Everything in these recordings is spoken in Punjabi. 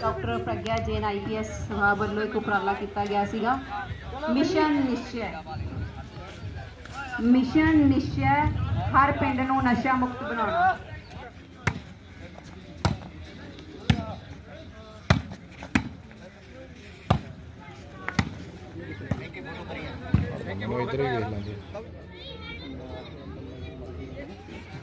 Doctor Pragya Jain I P S ਸਭਾ ਵੱਲੋਂ ਇੱਕ ਉਪਰਾਲਾ ਕੀਤਾ ਗਿਆ ਸੀਗਾ। ਮਿਸ਼ਨ ਨਿਸ਼ਚੈ। ਮਿਸ਼ਨ ਨਿਸ਼ਚੈ, ਹਰ ਪਿੰਡ ਨੂੰ ਨਸ਼ਾ ਮੁਕਤ ਬਣਾਉਣਾ। ਇਧਰ ਹੀ ਵੇਖ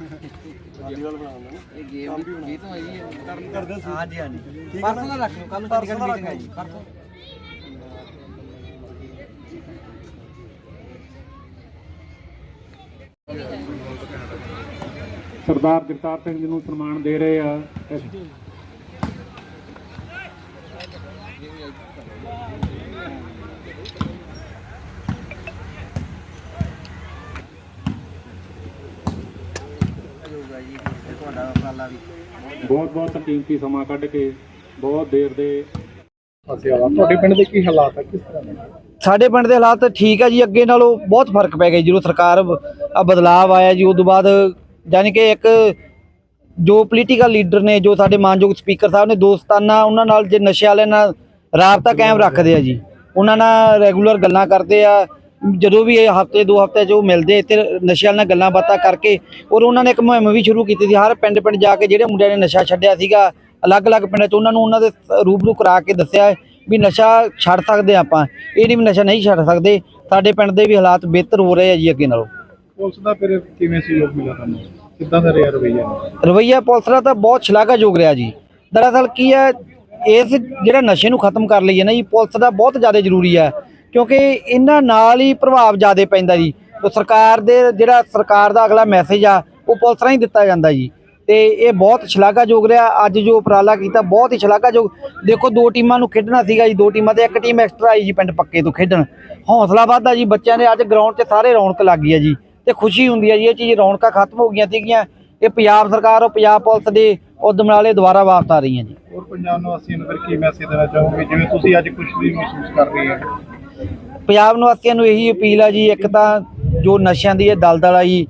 ਲਾਂਗੇ ਇਹ ਗੇਮ ਦੀ ਤੋਂ ਆਈ ਹੈ ਕਰਦੇ ਸੀ ਹਾਂਜੀ ਹਾਂਜੀ। ਪਰਸੋਂ ਦਾ ਰੱਖ ਲਓ ਕੱਲ ਨੂੰ ਚੰਡੀਗੜ੍ਹ ਮੀਟਿੰਗ ਹੈ ਜੀ ਪਰਸੋਂ। ਸਰਦਾਰ ਜਗਤਾਰ ਸਿੰਘ ਜੀ ਨੂੰ ਸਨਮਾਨ ਦੇ ਰਹੇ ਆ। ਇਸ ਹੋਊਗਾ ਜੀ ਤੇ ਤੁਹਾਡਾ ਉਪਰਾਲਾ ਵੀ। ਬਹੁਤ ਬਹੁਤ ਕੀਮਤੀ ਸਮਾਂ ਕੱਢ ਕੇ ਬਹੁਤ ਦੇਰ ਦੇ ਤੁਹਾਡੇ ਪਿੰਡ ਦੇ ਕੀ ਹਾਲਾਤ ਹੈ ਕਿਸ ਤਰ੍ਹਾਂ ਦੇ? ਸਾਡੇ ਪਿੰਡ ਦੇ ਹਾਲਾਤ ਠੀਕ ਹੈ ਜੀ ਅੱਗੇ ਨਾਲੋਂ ਬਹੁਤ ਫ਼ਰਕ ਪੈ ਗਿਆ ਜਦੋਂ ਸਰਕਾਰ ਆ ਬਦਲਾਵ ਆਇਆ ਜੀ ਉਸ ਤੋਂ ਬਾਅਦ ਯਾਨੀ ਕਿ ਇੱਕ ਜੋ ਪੋਲੀਟੀਕਲ ਲੀਡਰ ਨੇ ਜੋ ਸਾਡੇ ਮਾਨਯੋਗ ਸਪੀਕਰ ਸਾਹਿਬ ਨੇ ਦੋਸਤਾਨਾ ਉਹਨਾਂ ਨਾਲ ਜੇ ਨਸ਼ੇ ਵਾਲਿਆਂ ਨਾਲ ਰਾਬਤਾ ਕਾਇਮ ਰੱਖਦੇ ਆ ਜੀ। ਉਹਨਾਂ ਨਾਲ ਰੈਗੂਲਰ ਗੱਲਾਂ ਕਰਦੇ ਆ ਜਦੋਂ ਵੀ ਇਹ ਹਫ਼ਤੇ ਦੋ ਹਫ਼ਤੇ ਜੋ ਮਿਲਦੇ ਇੱਥੇ ਨਸ਼ੇ ਵਾਲਿਆਂ ਨਾਲ ਗੱਲਾਂ ਬਾਤਾਂ ਕਰਕੇ ਔਰ ਉਹਨਾਂ ਨੇ ਇੱਕ ਮੁਹਿੰਮ ਵੀ ਸ਼ੁਰੂ ਕੀਤੀ ਸੀ ਹਰ ਪਿੰਡ ਪਿੰਡ ਜਾ ਕੇ ਜਿਹੜੇ ਮੁੰਡਿਆਂ ਨੇ ਨਸ਼ਾ ਛੱਡਿਆ ਸੀਗਾ ਅਲੱਗ-ਅਲੱਗ ਪਿੰਡਾਂ 'ਚ ਉਹਨਾਂ ਨੂੰ ਉਹਨਾਂ ਦੇ ਰੂਬਰੂ ਕਰਾ ਕੇ ਦੱਸਿਆ ਵੀ ਨਸ਼ਾ ਛੱਡ ਸਕਦੇ ਆਪਾਂ ਇਹ ਨਹੀਂ ਵੀ ਨਸ਼ਾ ਨਹੀਂ ਛੱਡ ਸਕਦੇ ਸਾਡੇ ਪਿੰਡ ਦੇ ਵੀ ਹਾਲਾਤ ਬਿਹਤਰ ਹੋ ਰਹੇ ਆ ਜੀ ਅੱਗੇ ਨਾਲੋਂ। ਪੁਲਿਸ ਦਾ ਫਿਰ ਕਿਵੇਂ ਸਹਿਯੋਗ ਮਿਲਿਆ ਤੁਹਾਨੂੰ? ਕਿੱਦਾਂ ਦਾ ਰਿਹਾ ਰਵਈਆ? ਰਵਈਆ ਪੁਲਿਸ ਦਾ ਤਾਂ ਬਹੁਤ ਸ਼ਲਾਘਾਯੋਗ ਰਿਹਾ ਜੀ। ਦਰਅਸਲ ਕੀ ਹੈ ਇਸ ਜਿਹੜਾ ਨਸ਼ੇ ਨੂੰ ਖਤਮ ਕਰ ਲਈਏ ਨਾ ਜੀ ਪੁਲਿਸ ਦਾ ਬਹੁਤ ਜ਼ਿਆਦਾ ਜ਼ਰੂਰੀ ਹੈ। ਕਿਉਂਕਿ ਇਹਨਾਂ ਨਾਲ ਹੀ ਪ੍ਰਭਾਵ ਜ਼ਿਆਦਾ ਪੈਂਦਾ ਜੀ। ਤੇ ਸਰਕਾਰ ਦੇ ਜਿਹੜਾ ਸਰਕਾਰ ਦਾ ਅਗਲਾ ਮੈਸੇਜ ਆ, ਉਹ ਪੁਲਿਸ ਰਾਹੀਂ ਦਿੱਤਾ ਜਾਂਦਾ ਜੀ। ਤੇ ਇਹ ਬਹੁਤ ਸ਼ਲਾਘਾਯੋਗ ਰਿਹਾ। ਅੱਜ ਜੋ ਉਪਰਾਲਾ ਕੀਤਾ, ਬਹੁਤ ਹੀ ਸ਼ਲਾਘਾਯੋਗ। ਦੇਖੋ, ਦੋ ਟੀਮਾਂ ਨੂੰ ਖੇਡਣਾ ਸੀਗਾ ਜੀ, ਦੋ ਟੀਮਾਂ ਤੇ ਇੱਕ ਟੀਮ ਐਕਸਟਰਾ ਆਈ ਜੀ ਪਿੰਡ ਪੱਕੇ ਤੋਂ ਖੇਡਣ। ਹੌਸਲਾ ਵੱਧਦਾ ਜੀ, ਬੱਚਿਆਂ ਦੇ ਅੱਜ ਗਰਾਊਂਡ 'ਚ ਸਾਰੇ ਰੌਣਕ ਲੱਗ ਗਈ ਹੈ ਜੀ। ਤੇ ਖੁਸ਼ੀ ਹੁੰਦੀ ਹੈ ਜੀ, ਇਹ ਚੀਜ਼ ਰੌਣਕਾਂ ਖਤਮ ਹੋ ਗਈਆਂ ਸੀਗੀਆਂ। ਇਹ ਪੰਜਾਬ ਸਰਕਾਰ ਔਰ ਪੰਜਾਬ ਪੁਲਿਸ ਦੇ ਉਦਮ ਨਾਲੇ ਦੁਬਾਰਾ ਵਾਪਸ ਆ ਰਹੀਆਂ ਜੀ। ਹੋਰ ਪੰਜਾਬ ਨਿਵਾਸੀਆਂ ਨੂੰ ਫਿਰ ਕੀ ਮੈਸੇਜ ਦੇਣਾ ਚਾਹੋਗੇ? ਜਿਵੇਂ ਤੁਸੀਂ ਅੱਜ ਖੁਸ਼ੀ ਮਹਿਸੂਸ ਕਰ ਰਹੇ ਹੋ। ਪੰਜਾਬ ਨਿਵਾਸੀਆਂ ਨੂੰ ਇਹੀ ਅਪੀਲ ਆ ਜੀ, ਇੱਕ ਤਾਂ ਜੋ ਨਸ਼ਿਆਂ ਦੀ ਇਹ ਦਲਦਲ ਆ ਜੀ,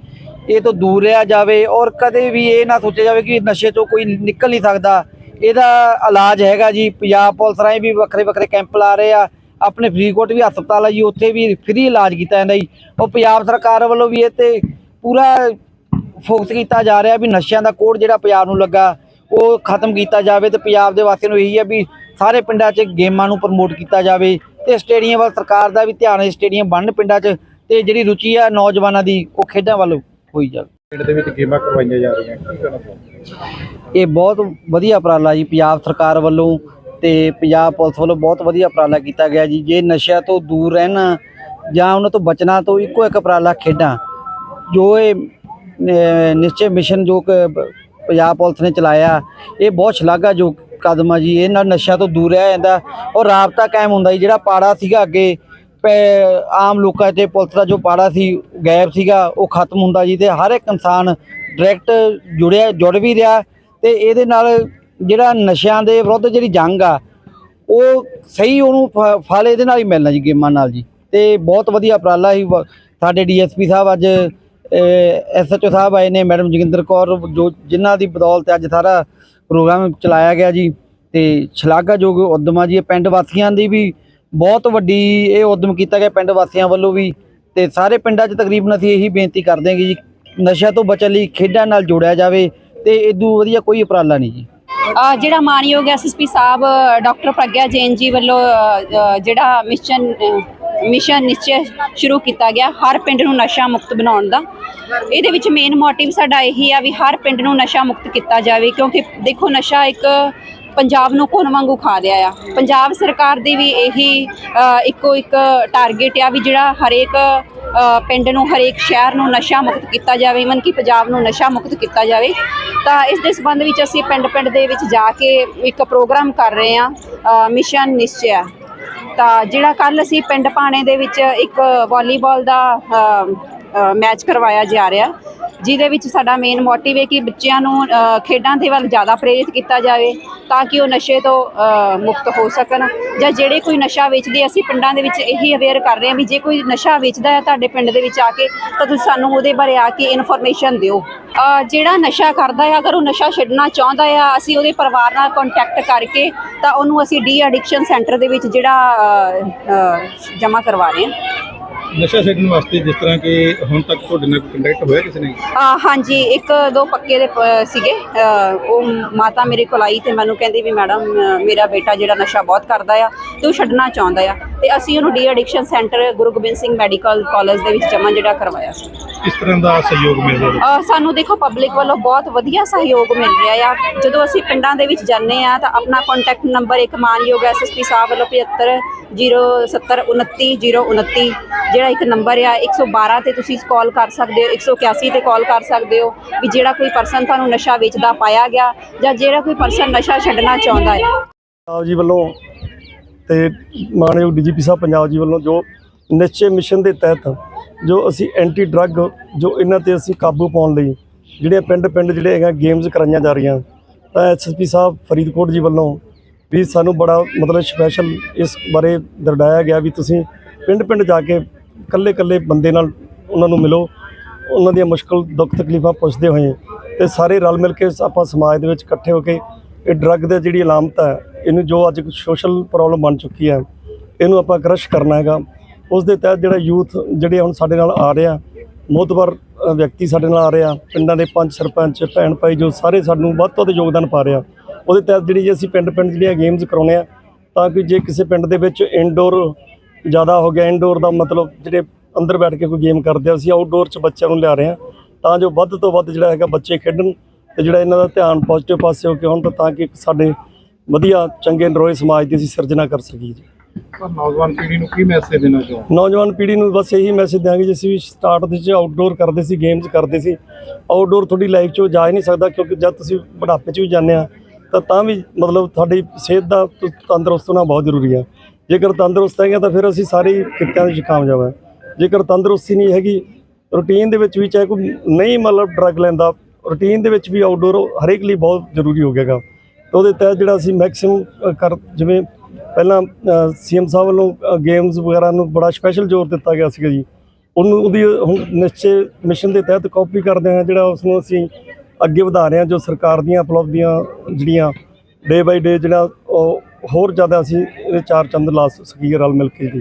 ਇਹ ਤੋਂ ਦੂਰ ਰਿਹਾ ਜਾਵੇ ਔਰ ਕਦੇ ਵੀ ਇਹ ਨਾ ਸੋਚਿਆ ਜਾਵੇ ਕਿ ਨਸ਼ੇ ਤੋਂ ਕੋਈ ਨਿਕਲ ਨਹੀਂ ਸਕਦਾ। ਇਹਦਾ ਇਲਾਜ ਹੈਗਾ ਜੀ, ਪੰਜਾਬ ਪੁਲਿਸ ਰਾਹੀਂ ਵੀ ਵੱਖਰੇ ਵੱਖਰੇ ਕੈਂਪ ਲਾ ਰਹੇ ਆ, ਆਪਣੇ ਫਰੀਦਕੋਟ ਵੀ ਹਸਪਤਾਲ ਆ ਜੀ, ਉੱਥੇ ਵੀ ਫ੍ਰੀ ਇਲਾਜ ਕੀਤਾ ਜਾਂਦਾ ਜੀ। ਉਹ ਪੰਜਾਬ ਸਰਕਾਰ ਵੱਲੋਂ ਵੀ ਇਹ ਤੇ ਪੂਰਾ ਫੋਕਸ ਕੀਤਾ ਜਾ ਰਿਹਾ ਵੀ ਨਸ਼ਿਆਂ ਦਾ ਕੋਡ ਜਿਹੜਾ ਪੰਜਾਬ ਨੂੰ ਲੱਗਾ, ਉਹ ਖਤਮ ਕੀਤਾ ਜਾਵੇ ਤੇ ਪੰਜਾਬ ਦੇ ਵਾਸੀਆਂ ਨੂੰ ਇਹੀ ਹੈ ਵੀ ਸਾਰੇ ਪਿੰਡਾਂ 'ਚ ਗੇਮਾਂ ਨੂੰ ਪ੍ਰਮੋਟ ਕੀਤਾ ਜਾਵੇ। ਤੇ ਸਟੇਡੀਅਮ ਵੱਲ ਸਰਕਾਰ ਦਾ ਵੀ ਧਿਆਨ ਹੈ ਸਟੇਡੀਅਮ ਬਣਨ ਪਿੰਡਾਂ 'ਚ ਤੇ ਜਿਹੜੀ ਰੁਚੀ ਆ ਨੌਜਵਾਨਾਂ ਦੀ ਉਹ ਖੇਡਾਂ ਵੱਲ ਹੋਈ ਜਾਵੇ ਪਿੰਡ ਦੇ ਵਿੱਚ ਗੇਮਾਂ ਕਰਵਾਈਆਂ ਜਾ ਰਹੀਆਂ ਕੀ ਕਹਿਣਾ ਚਾਹੋਗੇ? ਇਹ ਬਹੁਤ ਵਧੀਆ ਉਪਰਾਲਾ ਜੀ ਪੰਜਾਬ ਸਰਕਾਰ ਵੱਲੋਂ ਤੇ ਪੰਜਾਬ ਪੁਲਿਸ ਵੱਲੋਂ ਬਹੁਤ ਵਧੀਆ ਉਪਰਾਲਾ ਕੀਤਾ ਗਿਆ ਜੀ। ਜੇ ਨਸ਼ਿਆਂ ਤੋਂ ਦੂਰ ਰਹਿਣਾ ਜਾਂ ਉਹਨਾਂ ਤੋਂ ਬਚਣਾ ਤੋਂ ਇੱਕੋ ਇੱਕ ਉਪਰਾਲਾ ਖੇਡਾਂ। ਜੋ ਇਹ ਨਿਸ਼ਚੈ ਮਿਸ਼ਨ ਜੋ ਪੰਜਾਬ ਪੁਲਿਸ ਨੇ ਚਲਾਇਆ ਇਹ ਬਹੁਤ ਸ਼ਲਾਘਾਯੋਗ ਕਦਮ ਆ ਜੀ ਇਹ ਨਾਲ ਨਸ਼ਿਆਂ ਤੋਂ ਦੂਰ ਰਹਿ ਜਾਂਦਾ। ਔਰ ਰਾਬਤਾ ਕਾਇਮ ਹੁੰਦਾ ਜੀ, ਜਿਹੜਾ ਪਾੜਾ ਸੀਗਾ ਅੱਗੇ, ਪੈ- ਆਮ ਲੋਕਾਂ ਤੇ ਪੁਲਿਸ ਦਾ ਜੋ ਪਾੜਾ ਸੀ ਗੈਪ ਸੀਗਾ, ਉਹ ਖਤਮ ਹੁੰਦਾ ਜੀ ਤੇ ਹਰ ਇੱਕ ਇਨਸਾਨ ਡਾਇਰੈਕਟ ਜੁੜਿਆ, ਜੁੜ ਵੀ ਰਿਹਾ ਤੇ ਇਹਦੇ ਨਾਲ ਜਿਹੜਾ ਨਸ਼ਿਆਂ ਦੇ ਵਿਰੁੱਧ ਜਿਹੜੀ ਜੰਗ ਆ, ਉਹ ਸਹੀ ਉਹਨੂੰ ਫ- ਫਲ ਇਹਦੇ ਨਾਲ ਹੀ ਮਿਲਣਾ ਜੀ, ਗੇਮਾਂ ਨਾਲ ਜੀ। ਤੇ ਬਹੁਤ ਵਧੀਆ ਉਪਰਾਲਾ ਸੀ, ਵ- ਸਾਡੇ ਡੀਐਸਪੀ ਸਾਹਿਬ ਅੱਜ ਐਸਐਚਓ ਸਾਹਿਬ ਆਏ ਨੇ, ਮੈਡਮ ਜੋਗਿੰਦਰ ਕੌਰ ਜੋ, ਜਿਨ੍ਹਾਂ ਦੀ ਬਦੌਲਤ ਅੱਜ ਸਾਰਾ ਪ੍ਰੋਗਰਾਮ ਚਲਾਇਆ ਗਿਆ ਜੀ ਤੇ ਸ਼ਲਾਘਾਯੋਗ ਉਦਮ ਆ ਜੀ ਪਿੰਡ ਵਾਸੀਆਂ ਦੀ ਵੀ ਬਹੁਤ ਵੱਡੀ ਇਹ ਉਦਮ ਕੀਤਾ ਗਿਆ ਪਿੰਡ ਵਾਸੀਆਂ ਵੱਲੋਂ ਵੀ ਤੇ ਸਾਰੇ ਪਿੰਡਾਂ 'ਚ ਤਕਰੀਬਨ ਅਸੀਂ ਇਹੀ ਬੇਨਤੀ ਕਰਦੇ ਹਾਂ ਕਿ ਜੀ ਨਸ਼ਿਆਂ ਤੋਂ ਬਚਣ ਲਈ ਖੇਡਾਂ ਨਾਲ ਜੋੜਿਆ ਜਾਵੇ ਤੇ ਇਦੋਂ ਵਧੀਆ ਕੋਈ ਉਪਰਾਲਾ ਨਹੀਂ ਜੀ। ਜਿਹੜਾ ਮਾਨਯੋਗ ਐਸਐਸਪੀ ਸਾਹਿਬ ਡਾਕਟਰ ਪ੍ਰਗਿਆ ਜੈਨ ਜੀ ਵੱਲੋਂ ਜਿਹੜਾ ਮਿਸ਼ਨ ਮਿਸ਼ਨ ਨਿਸ਼ਚੈ ਸ਼ੁਰੂ ਕੀਤਾ ਗਿਆ, ਹਰ ਪਿੰਡ ਨੂੰ ਨਸ਼ਾ ਮੁਕਤ ਬਣਾਉਣ ਦਾ। ਇਹਦੇ ਵਿੱਚ ਮੇਨ ਮੋਟਿਵ ਸਾਡਾ ਇਹੀ ਆ ਵੀ ਹਰ ਪਿੰਡ ਨੂੰ ਨਸ਼ਾ ਮੁਕਤ ਕੀਤਾ ਜਾਵੇ, ਕਿਉਂਕਿ ਦੇਖੋ ਨਸ਼ਾ ਇੱਕ ਪੰਜਾਬ ਨੂੰ ਕੋਨ ਵਾਂਗੂ ਖਾ ਰਿਹਾ ਆ। ਪੰਜਾਬ ਸਰਕਾਰ ਦੀ ਵੀ ਇਹੀ ਇੱਕੋ ਇੱਕ ਟਾਰਗੇਟ ਆ ਵੀ ਜਿਹੜਾ ਹਰੇਕ ਪਿੰਡ ਨੂੰ, ਹਰੇਕ ਸ਼ਹਿਰ ਨੂੰ ਨਸ਼ਾ ਮੁਕਤ ਕੀਤਾ ਜਾਵੇ ਇਵਨ ਕਿ ਪੰਜਾਬ ਨੂੰ ਨਸ਼ਾ ਮੁਕਤ ਕੀਤਾ ਜਾਵੇ। ਤਾਂ ਇਸ ਦੇ ਸੰਬੰਧ ਵਿੱਚ ਅਸੀਂ ਪਿੰਡ-ਪਿੰਡ ਦੇ ਵਿੱਚ ਜਾ ਕੇ ਇੱਕ ਪ੍ਰੋਗਰਾਮ ਕਰ ਰਹੇ ਹਾਂ ਮਿਸ਼ਨ ਨਿਸ਼ਚੈ। ਤਾਂ ਜਿਹੜਾ ਕੱਲ ਅਸੀਂ ਪਿੰਡ ਪਾਣੇ ਦੇ ਵਿੱਚ ਇੱਕ ਵਾਲੀਬਾਲ ਦਾ ਮੈਚ ਕਰਵਾਇਆ ਜਾ ਰਿਹਾ। ਜਿਹਦੇ ਵਿੱਚ ਸਾਡਾ ਮੇਨ ਮੋਟਿਵ ਹੈ ਕਿ ਬੱਚਿਆਂ ਨੂੰ ਖੇਡਾਂ ਦੇ ਵੱਲ ਜ਼ਿਆਦਾ ਪ੍ਰੇਰਿਤ ਕੀਤਾ ਜਾਵੇ ਤਾਂ ਕਿ ਉਹ ਨਸ਼ੇ ਤੋਂ ਮੁਕਤ ਹੋ ਸਕਣ ਜਾਂ ਜਿਹੜੇ ਕੋਈ ਨਸ਼ਾ ਵੇਚਦੇ ਅਸੀਂ ਪਿੰਡਾਂ ਦੇ ਵਿੱਚ ਇਹੀ ਅਵੇਅਰ ਕਰ ਰਹੇ ਹਾਂ ਵੀ ਜੇ ਕੋਈ ਨਸ਼ਾ ਵੇਚਦਾ ਹੈ ਤੁਹਾਡੇ ਪਿੰਡ ਦੇ ਵਿੱਚ ਆ ਕੇ ਤਾਂ ਤੁਸੀਂ ਸਾਨੂੰ ਉਹਦੇ ਬਾਰੇ ਆ ਕੇ ਇਨਫੋਰਮੇਸ਼ਨ ਦਿਓ। ਜਿਹੜਾ ਨਸ਼ਾ ਕਰਦਾ ਹੈ, ਅਗਰ ਉਹ ਨਸ਼ਾ ਛੱਡਣਾ ਚਾਹੁੰਦਾ ਆ ਅਸੀਂ ਉਹਦੇ ਪਰਿਵਾਰ ਨਾਲ ਕੰਟੈਕਟ ਕਰਕੇ ਤਾਂ ਉਹਨੂੰ ਅਸੀਂ ਡੀ ਐਡਿਕਸ਼ਨ ਸੈਂਟਰ ਦੇ ਵਿੱਚ ਜਿਹੜਾ ਜਮ੍ਹਾਂ ਕਰਵਾ ਰਹੇ ਹਾਂ। ਨਸ਼ਾ ਛੱਡਣ ਵਾਸਤੇ ਜਿਸ ਤਰ੍ਹਾਂ ਕਿ ਹੁਣ ਤੱਕ ਤੁਹਾਡੇ ਨਾਲ ਕੰਟੈਕਟ ਹੋਇਆ ਕਿਸੇ ਨੇ ਅ, ਹਾਂਜੀ ਇੱਕ ਦੋ ਪੱਕੇ ਦੇ ਪ- ਸੀਗੇ। ਅ, ਉਹ ਮਾਤਾ ਮੇਰੇ ਕੋਲ ਆਈ ਤੇ ਮੈਨੂੰ ਕਹਿੰਦੀ ਵੀ ਮੈਡਮ ਅ, ਮੇਰਾ ਬੇਟਾ ਜਿਹੜਾ ਨਸ਼ਾ ਬਹੁਤ ਕਰਦਾ ਆ ਤੇ ਉਹ ਛੱਡਣਾ ਚਾਹੁੰਦਾ ਆ। ਤੇ ਅਸੀਂ ਉਹਨੂੰ de addiction centre Guru Gobind Singh medical college ਦੇ ਵਿੱਚ ਜਮ੍ਹਾਂ ਜਿਹੜਾ ਕਰਵਾਇਆ ਸੀ। ਕਿਸ ਤਰ੍ਹਾਂ ਦਾ ਸਹਿਯੋਗ ਮਿਲ ਰਿਹਾ ਅ, ਸਾਨੂੰ ਦੇਖੋ ਪਬਲਿਕ ਵੱਲੋਂ ਬਹੁਤ ਵਧੀਆ ਸਹਿਯੋਗ ਮਿਲ ਰਿਹਾ ਆ। ਜਦੋਂ ਅਸੀਂ ਪਿੰਡਾਂ ਦੇ ਵਿੱਚ ਜਾਂਦੇ ਆ ਤਾਂ ਆਪਣਾ ਕੰਟੈਕਟ ਨੰਬਰ ਇੱਕ ਮਾਨਯੋਗ ਐਸਐਸਪੀ ਸਾਹਿਬ ਵੱਲੋਂ 75 070 29 029 ਜਿਹੜਾ ਇੱਕ ਨੰਬਰ ਆ 112 ਤੇ ਤੁਸੀਂ ਕਾਲ ਕਰ ਸਕਦੇ ਹੋ 181 ਤੇ ਕਾਲ ਕਰ ਸਕਦੇ ਹੋ ਵੀ ਜਿਹੜਾ ਕੋਈ ਪਰਸਨ ਤੁਹਾਨੂੰ ਨਸ਼ਾ ਵੇਚਦਾ ਪਾਇਆ ਗਿਆ ਜਾਂ ਜਿਹੜਾ ਕੋਈ ਪਰਸਨ ਨਸ਼ਾ ਛੱਡਣਾ ਚਾਹੁੰਦਾ ਹੈ। ਪੰਜਾਬ ਜੀ ਵੱਲੋਂ ਤੇ ਮਾਨਯੋਗ ਡੀਜੀਪੀ ਸਾਹਿਬ ਪੰਜਾਬ ਜੀ ਵੱਲੋਂ ਜੋ ਨਿਸ਼ਚੇ ਮਿਸ਼ਨ ਦੇ ਤਹਿਤ ਜੋ ਅਸੀਂ ਐਂਟੀ ਡਰੱਗ ਜੋ ਇਹਨਾਂ ਤੇ ਅਸੀਂ ਕਾਬੂ ਪਾਉਣ ਲਈ ਜਿਹੜੇ ਪਿੰਡ ਪਿੰਡ ਜਿਹੜੇ ਹੈਗਾ ਗੇਮਸ ਕਰਾਈਆਂ ਜਾ ਰਹੀਆਂ, ਤਾਂ ਐਸਐਸਪੀ ਸਾਹਿਬ ਫਰੀਦਕੋਟ ਜੀ ਵੱਲੋਂ ਵੀ ਸਾਨੂੰ ਬੜਾ ਮਤਲਬ ਸਪੈਸ਼ਲ ਇਸ ਬਾਰੇ ਦਰਡਾਇਆ ਗਿਆ ਵੀ ਤੁਸੀਂ ਪਿੰਡ ਪਿੰਡ ਜਾ ਕੇ ਇਕੱਲੇ ਇਕੱਲੇ ਬੰਦੇ ਨਾਲ ਉਹਨਾਂ ਨੂੰ ਮਿਲੋ, ਉਹਨਾਂ ਦੀਆਂ ਮੁਸ਼ਕਲ, ਦੁੱਖ, ਤਕਲੀਫਾਂ ਪੁੱਛਦੇ ਹੋਏ ਤੇ ਸਾਰੇ ਰਲ ਮਿਲ ਕੇ ਆਪਾਂ ਸਮਾਜ ਦੇ ਵਿੱਚ ਇਕੱਠੇ ਹੋ ਕੇ ਇਹ ਡਰੱਗ ਦੇ ਜਿਹੜੀ ਅਲਾਮਤ ਹੈ ਇਹਨੂੰ ਜੋ ਅੱਜ ਸੋਸ਼ਲ ਪ੍ਰੋਬਲਮ ਬਣ ਚੁੱਕੀ ਹੈ ਇਹਨੂੰ ਆਪਾਂ ਕਰਸ਼ ਕਰਨਾ ਹੈਗਾ। ਉਸ ਦੇ ਤਹਿਤ ਜਿਹੜਾ ਯੂਥ ਜਿਹੜੇ ਹੁਣ ਸਾਡੇ ਨਾਲ ਆ ਰਿਹਾ ਮੋਤਬਰ ਅ, ਵਿਅਕਤੀ ਸਾਡੇ ਨਾਲ ਆ ਰਿਹਾ ਪਿੰਡਾਂ ਦੇ ਪੰਚ ਸਰਪੰਚ ਭੈਣ ਭਾਈ ਜੋ ਸਾਰੇ ਸਾਨੂੰ ਵੱਧ ਤੋਂ ਵੱਧ ਯੋਗਦਾਨ ਪਾ ਰਿਹਾ ਉਹਦੇ ਤਹਿਤ ਜਿਹੜੀ ਜੇ ਅਸੀਂ ਪਿੰਡ ਪਿੰਡ ਜਿਹੜੀਆਂ ਗੇਮਸ ਕਰਾਉਂਦੇ ਆ ਤਾਂ ਕਿ ਜੇ ਕਿਸੇ ਪਿੰਡ ਦੇ ਵਿੱਚ ਇਨਡੋਰ ਜ਼ਿਆਦਾ ਹੋ ਗਿਆ ਇਨਡੋਰ ਦਾ ਮਤਲਬ ਜਿਹੜੇ ਅੰਦਰ ਬੈਠ ਕੇ ਕੋਈ ਗੇਮ ਕਰਦੇ ਆ ਅਸੀਂ ਆਊਟਡੋਰ 'ਚ ਬੱਚਿਆਂ ਨੂੰ ਲਿਆ ਰਹੇ ਹਾਂ ਤਾਂ ਜੋ ਵੱਧ ਤੋਂ ਵੱਧ ਜਿਹੜਾ ਹੈਗਾ ਬੱਚੇ ਖੇਡਣ ਤੇ ਜਿਹੜਾ ਇਹਨਾਂ ਦਾ ਧਿਆਨ ਪੋਜ਼ਿਟਿਵ ਪਾਸੇ ਹੋ ਕੇ ਹੋਣ ਤਾਂ ਕਿ ਸਾਡੇ ਵਧੀਆ ਚੰਗੇ ਨਰੋਏ ਸਮਾਜ ਦੀ ਅਸੀਂ ਸਿਰਜਣਾ ਕਰ ਸਕੀਏ ਜੀ। ਨੌਜਵਾਨ ਪੀੜ੍ਹੀ ਨੂੰ ਕੀ ਮੈਸੇਜ ਦੇਣਾ ਚਾਹੋ ਨੌਜਵਾਨ ਪੀੜ੍ਹੀ ਨੂੰ ਬਸ ਇਹੀ ਮੈਸੇਜ ਦਿਆਂਗੇ ਜਿਸ ਵੀ ਸਟਾਰਟ ਦੇ ਵਿੱਚ ਆਊਟਡੋਰ ਕਰਦੇ ਸੀ ਗੇਮਸ ਕਰਦੇ ਸੀ। ਆਊਟਡੋਰ ਤੁਹਾਡੀ ਲਾਈਫ 'ਚੋਂ ਜਾ ਹੀ ਨਹੀਂ ਸਕਦਾ ਕਿਉਂਕਿ ਜਦ ਤੁਸੀਂ ਬੁਢਾਪੇ 'ਚ ਵੀ ਜਾਂਦੇ ਆ ਤਾਂ ਤਾਂ ਵੀ ਮਤਲਬ ਤੁਹਾਡੀ ਸਿਹਤ ਦਾ ਤ- ਤੰਦਰੁਸਤ ਹੋਣਾ ਬਹੁਤ ਜ਼ਰੂਰੀ ਆ। ਜੇਕਰ ਤੰਦਰੁਸਤ ਹੈਗੇ ਤਾਂ ਫਿਰ ਅਸੀਂ ਸਾਰੇ ਹੀ ਕਿੱਤਿਆਂ ਵਿੱਚ ਕਾਮਯਾਬ ਹਾਂ ਜੇਕਰ ਤੰਦਰੁਸਤੀ ਨਹੀਂ ਹੈਗੀ ਰੂਟੀਨ ਦੇ ਵਿੱਚ ਵੀ ਚਾਹੇ ਕੋਈ ਨਹੀਂ ਮਤਲਬ ਡਰੱਗ ਲੈਂਦਾ ਰੂਟੀਨ ਦੇ ਵਿੱਚ ਵੀ ਆਊਟਡੋਰ ਹਰੇਕ ਲਈ ਬਹੁਤ ਜ਼ਰੂਰੀ ਹੋ ਗਿਆਗਾ। ਤਾਂ ਉਹਦੇ ਤਹਿਤ ਜਿਹੜਾ ਅਸੀਂ ਮੈਕਸਿਮਮ ਕਰ, ਜਿਵੇਂ ਪਹਿਲਾਂ ਸੀਐਮ ਸਾਹਿਬ ਵੱਲੋਂ ਗੇਮਸ ਵਗੈਰਾ ਨੂੰ ਬੜਾ ਸਪੈਸ਼ਲ ਜ਼ੋਰ ਦਿੱਤਾ ਗਿਆ ਸੀਗਾ ਜੀ। ਉਹਨੂੰ, ਉਹਦੀ ਹੁਣ ਨਿਸ਼ਚੇ ਮਿਸ਼ਨ ਦੇ ਤਹਿਤ ਕਾਪੀ ਕਰਦੇ ਹਾਂ, ਜਿਹੜਾ ਉਸ ਨੂੰ ਅਸੀਂ ਅੱਗੇ ਵਧਾ ਰਹੇ ਹਾਂ, ਜੋ ਸਰਕਾਰ ਦੀਆਂ ਉਪਲਬਧੀਆਂ ਜਿਹੜੀਆਂ ਡੇ ਬਾਈ ਡੇ ਜਿਹੜਾ, ਉਹ ਹੋਰ ਜ਼ਿਆਦਾ ਅਸੀਂ ਇਹਦੇ ਚਾਰ ਚੰਦ ਲਾ ਸਕੀਏ ਰਲ ਮਿਲ ਕੇ ਜੀ।